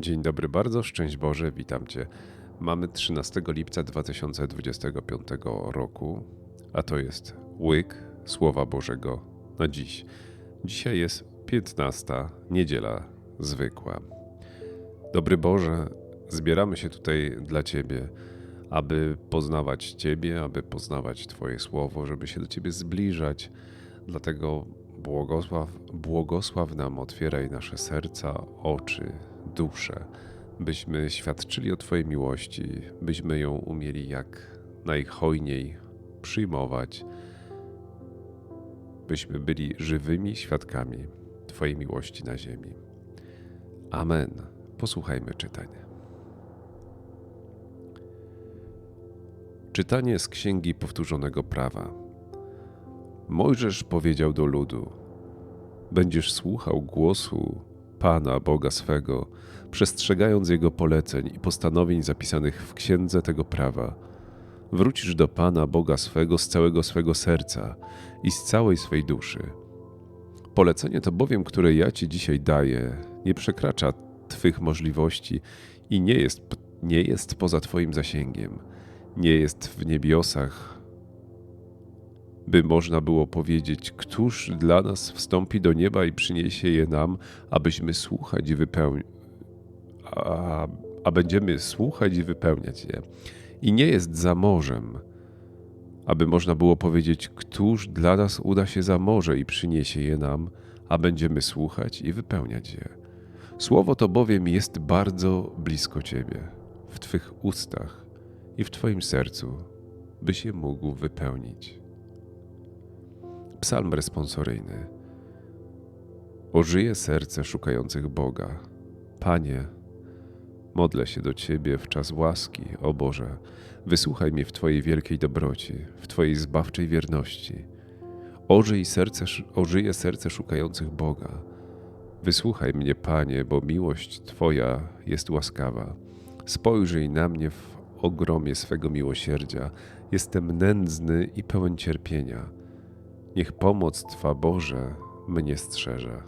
Dzień dobry bardzo, szczęść Boże, witam Cię. Mamy 13 lipca 2025 roku, a to jest łyk Słowa Bożego na dziś. Dzisiaj jest 15 niedziela zwykła. Dobry Boże, zbieramy się tutaj dla Ciebie, aby poznawać Ciebie, aby poznawać Twoje Słowo, żeby się do Ciebie zbliżać. Dlatego błogosław, błogosław nam, otwieraj nasze serca, oczy, duszę, byśmy świadczyli o Twojej miłości, byśmy ją umieli jak najhojniej przyjmować, byśmy byli żywymi świadkami Twojej miłości na ziemi. Amen. Posłuchajmy czytania. Czytanie z Księgi Powtórzonego Prawa. Mojżesz powiedział do ludu: Będziesz słuchał głosu Pana Boga swego, przestrzegając Jego poleceń i postanowień zapisanych w księdze tego prawa. Wrócisz do Pana Boga swego z całego swego serca i z całej swej duszy. Polecenie to bowiem, które ja Ci dzisiaj daję, nie przekracza Twych możliwości i nie jest, nie jest poza Twoim zasięgiem, nie jest w niebiosach, by można było powiedzieć, któż dla nas wstąpi do nieba i przyniesie je nam, abyśmy słuchać i wypełnić, a, a będziemy słuchać i wypełniać je. I nie jest za morzem, aby można było powiedzieć, któż dla nas uda się za morze i przyniesie je nam, a będziemy słuchać i wypełniać je. Słowo to bowiem jest bardzo blisko Ciebie, w Twych ustach i w Twoim sercu, byś je mógł wypełnić. Psalm responsoryjny. Ożyje serce szukających Boga. Panie, modlę się do Ciebie w czas łaski, o Boże, wysłuchaj mnie w Twojej wielkiej dobroci, w Twojej zbawczej wierności. Ożyj serce, ożyje serce szukających Boga. Wysłuchaj mnie, Panie, bo miłość Twoja jest łaskawa. Spojrzyj na mnie w ogromie swego miłosierdzia. Jestem nędzny i pełen cierpienia. Niech pomoc Twa, Boże, mnie strzeże.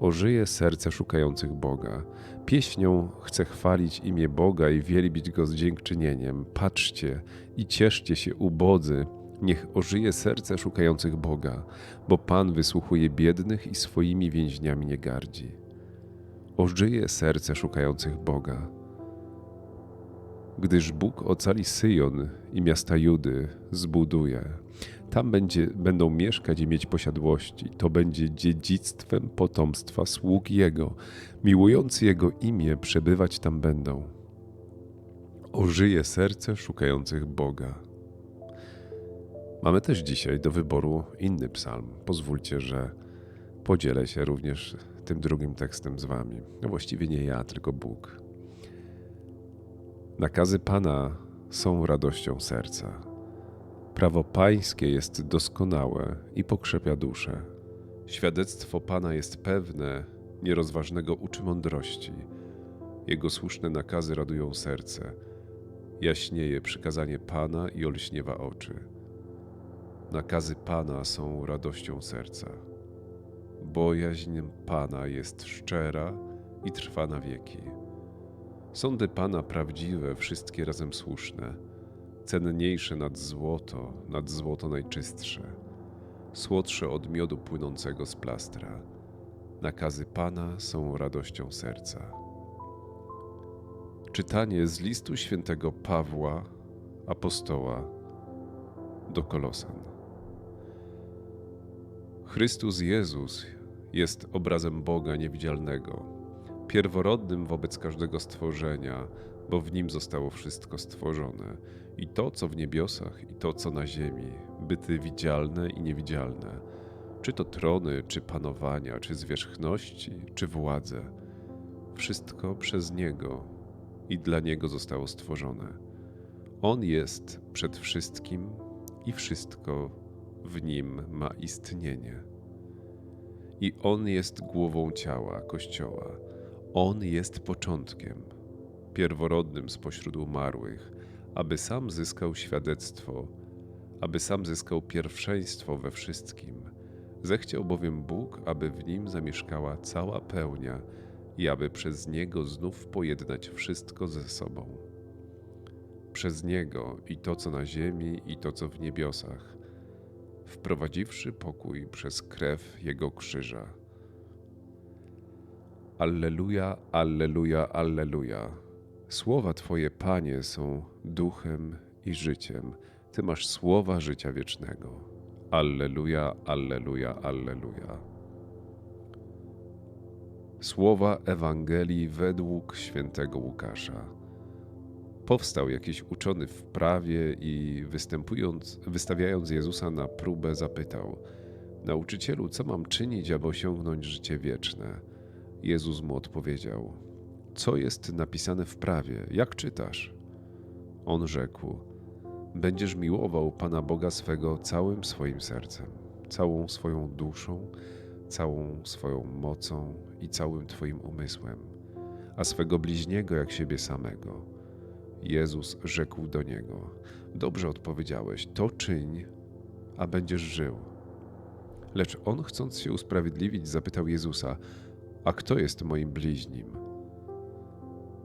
Ożyje serce szukających Boga. Pieśnią chcę chwalić imię Boga i wielbić Go z dziękczynieniem. Patrzcie i cieszcie się, ubodzy, niech ożyje serce szukających Boga, bo Pan wysłuchuje biednych i swoimi więźniami nie gardzi. Ożyje serce szukających Boga. Gdyż Bóg ocali Syjon i miasta Judy zbuduje. Tam będzie, będą mieszkać i mieć posiadłości. To będzie dziedzictwem potomstwa sług Jego. Miłujący Jego imię przebywać tam będą. Ożyje serce szukających Boga. Mamy też dzisiaj do wyboru inny psalm. Pozwólcie, że podzielę się również tym drugim tekstem z Wami. No właściwie nie ja, tylko Bóg. Nakazy Pana są radością serca. Prawo Pańskie jest doskonałe i pokrzepia duszę. Świadectwo Pana jest pewne, nierozważnego uczy mądrości. Jego słuszne nakazy radują serce. Jaśnieje przykazanie Pana i olśniewa oczy. Nakazy Pana są radością serca. Bojaźń Pana jest szczera i trwa na wieki. Sądy Pana prawdziwe, wszystkie razem słuszne, cenniejsze nad złoto, nad złoto najczystsze, słodsze od miodu płynącego z plastra. Nakazy Pana są radością serca. Czytanie z listu świętego Pawła, apostoła do Kolosan. Chrystus Jezus jest obrazem Boga niewidzialnego pierworodnym wobec każdego stworzenia, bo w nim zostało wszystko stworzone, i to, co w niebiosach, i to, co na ziemi, byty widzialne i niewidzialne, czy to trony, czy panowania, czy zwierzchności, czy władze. Wszystko przez Niego i dla Niego zostało stworzone. On jest przed wszystkim i wszystko w Nim ma istnienie. I On jest głową ciała, Kościoła on jest początkiem, pierworodnym spośród umarłych, aby sam zyskał świadectwo, aby sam zyskał pierwszeństwo we wszystkim. Zechciał bowiem Bóg, aby w nim zamieszkała cała pełnia, i aby przez Niego znów pojednać wszystko ze sobą. Przez Niego i to, co na ziemi, i to, co w niebiosach, wprowadziwszy pokój przez krew Jego krzyża. Alleluja, Alleluja, Alleluja. Słowa Twoje, Panie, są duchem i życiem. Ty masz słowa życia wiecznego. Alleluja, Alleluja, Alleluja. Słowa Ewangelii według świętego Łukasza. Powstał jakiś uczony w prawie i występując, wystawiając Jezusa na próbę, zapytał: Nauczycielu, co mam czynić, aby osiągnąć życie wieczne? Jezus mu odpowiedział: Co jest napisane w prawie? Jak czytasz? On rzekł: Będziesz miłował Pana Boga swego całym swoim sercem, całą swoją duszą, całą swoją mocą i całym Twoim umysłem, a swego bliźniego jak siebie samego. Jezus rzekł do niego: Dobrze odpowiedziałeś, to czyń, a będziesz żył. Lecz on, chcąc się usprawiedliwić, zapytał Jezusa: A kto jest moim bliźnim?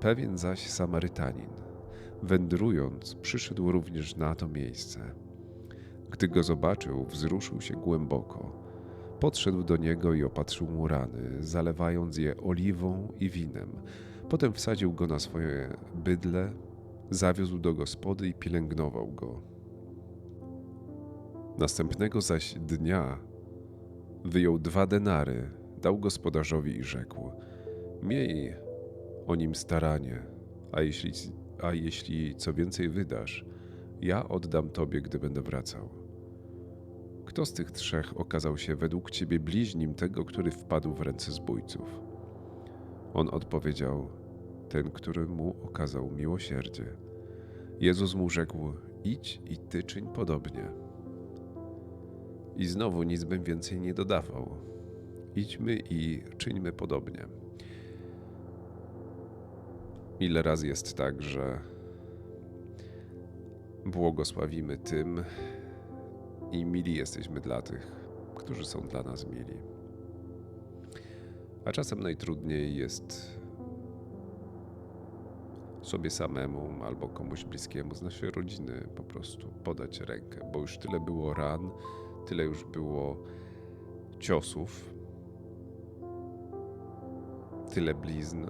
Pewien zaś Samarytanin, wędrując, przyszedł również na to miejsce. Gdy go zobaczył, wzruszył się głęboko. Podszedł do niego i opatrzył mu rany, zalewając je oliwą i winem. Potem wsadził go na swoje bydle, zawiózł do gospody i pielęgnował go. Następnego zaś dnia wyjął dwa denary, dał gospodarzowi i rzekł: Miej o nim staranie, a jeśli, a jeśli co więcej wydasz, ja oddam tobie, gdy będę wracał. Kto z tych trzech okazał się według ciebie bliźnim tego, który wpadł w ręce zbójców? On odpowiedział: Ten, który mu okazał miłosierdzie. Jezus mu rzekł: Idź i ty czyń podobnie. I znowu nic bym więcej nie dodawał. Idźmy i czyńmy podobnie. Ile razy jest tak, że błogosławimy tym i mili jesteśmy dla tych, którzy są dla nas mili. A czasem najtrudniej jest sobie samemu albo komuś bliskiemu z naszej rodziny po prostu podać rękę, bo już tyle było ran, tyle już było ciosów, tyle blizn,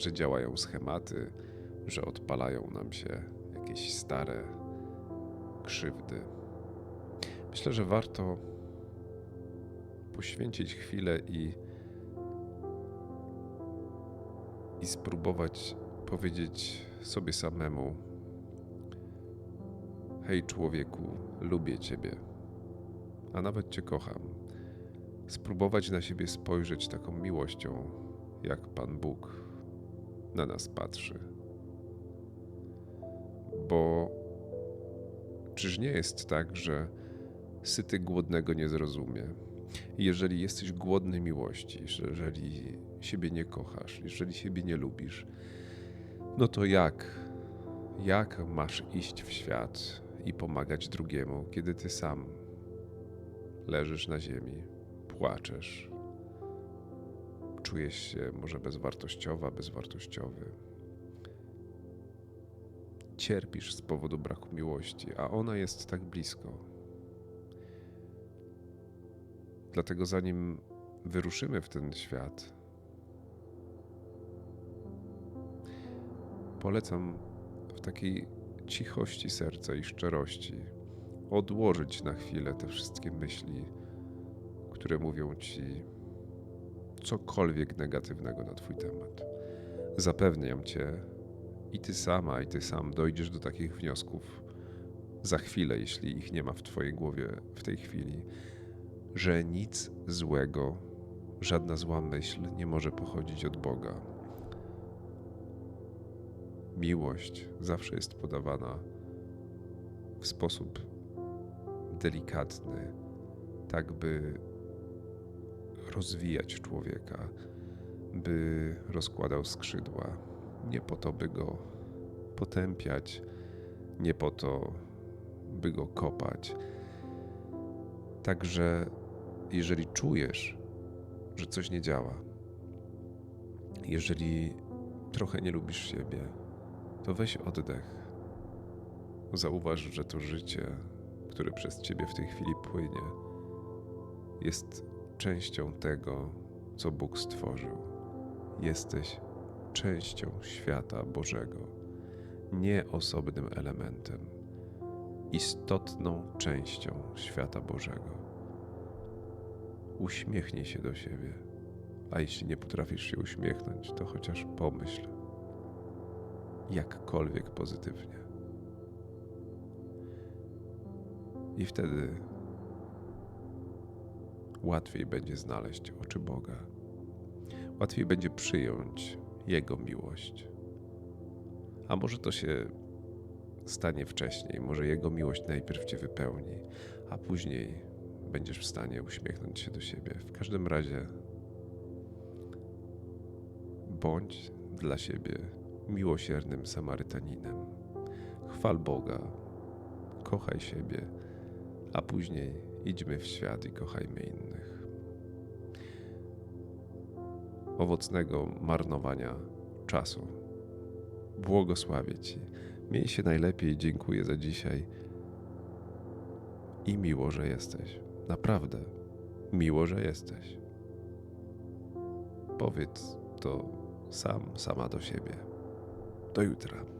że działają schematy, że odpalają nam się jakieś stare krzywdy. Myślę, że warto poświęcić chwilę i, i spróbować powiedzieć sobie samemu: Hej, człowieku, lubię Ciebie, a nawet Cię kocham. Spróbować na siebie spojrzeć taką miłością, jak Pan Bóg na nas patrzy. Bo czyż nie jest tak, że syty głodnego nie zrozumie? Jeżeli jesteś głodny miłości, jeżeli siebie nie kochasz, jeżeli siebie nie lubisz, no to jak? Jak masz iść w świat i pomagać drugiemu, kiedy ty sam leżysz na ziemi, płaczesz, czujesz się może bezwartościowa, bezwartościowy? Cierpisz z powodu braku miłości, a ona jest tak blisko. Dlatego, zanim wyruszymy w ten świat, polecam w takiej cichości serca i szczerości odłożyć na chwilę te wszystkie myśli, które mówią ci cokolwiek negatywnego na Twój temat. Zapewniam Cię, i Ty sama, i Ty sam dojdziesz do takich wniosków za chwilę, jeśli ich nie ma w Twojej głowie w tej chwili, że nic złego żadna zła myśl nie może pochodzić od Boga. Miłość zawsze jest podawana w sposób delikatny, tak by rozwijać człowieka, by rozkładał skrzydła. Nie po to, by go potępiać, nie po to, by go kopać. Także jeżeli czujesz, że coś nie działa, jeżeli trochę nie lubisz siebie, to weź oddech. Zauważ, że to życie, które przez ciebie w tej chwili płynie, jest częścią tego, co Bóg stworzył. Jesteś częścią świata Bożego, nie osobnym elementem, istotną częścią świata Bożego. Uśmiechnij się do siebie, a jeśli nie potrafisz się uśmiechnąć, to chociaż pomyśl jakkolwiek pozytywnie. I wtedy łatwiej będzie znaleźć oczy Boga. Łatwiej będzie przyjąć Jego miłość. A może to się stanie wcześniej, może Jego miłość najpierw Cię wypełni, a później będziesz w stanie uśmiechnąć się do siebie. W każdym razie bądź dla siebie miłosiernym Samarytaninem. Chwal Boga, kochaj siebie, a później idźmy w świat i kochajmy innych. Owocnego marnowania czasu. Błogosławię Ci. Miej się najlepiej, dziękuję za dzisiaj i miło, że jesteś. Naprawdę miło, że jesteś. Powiedz to sam, sama do siebie. Do jutra.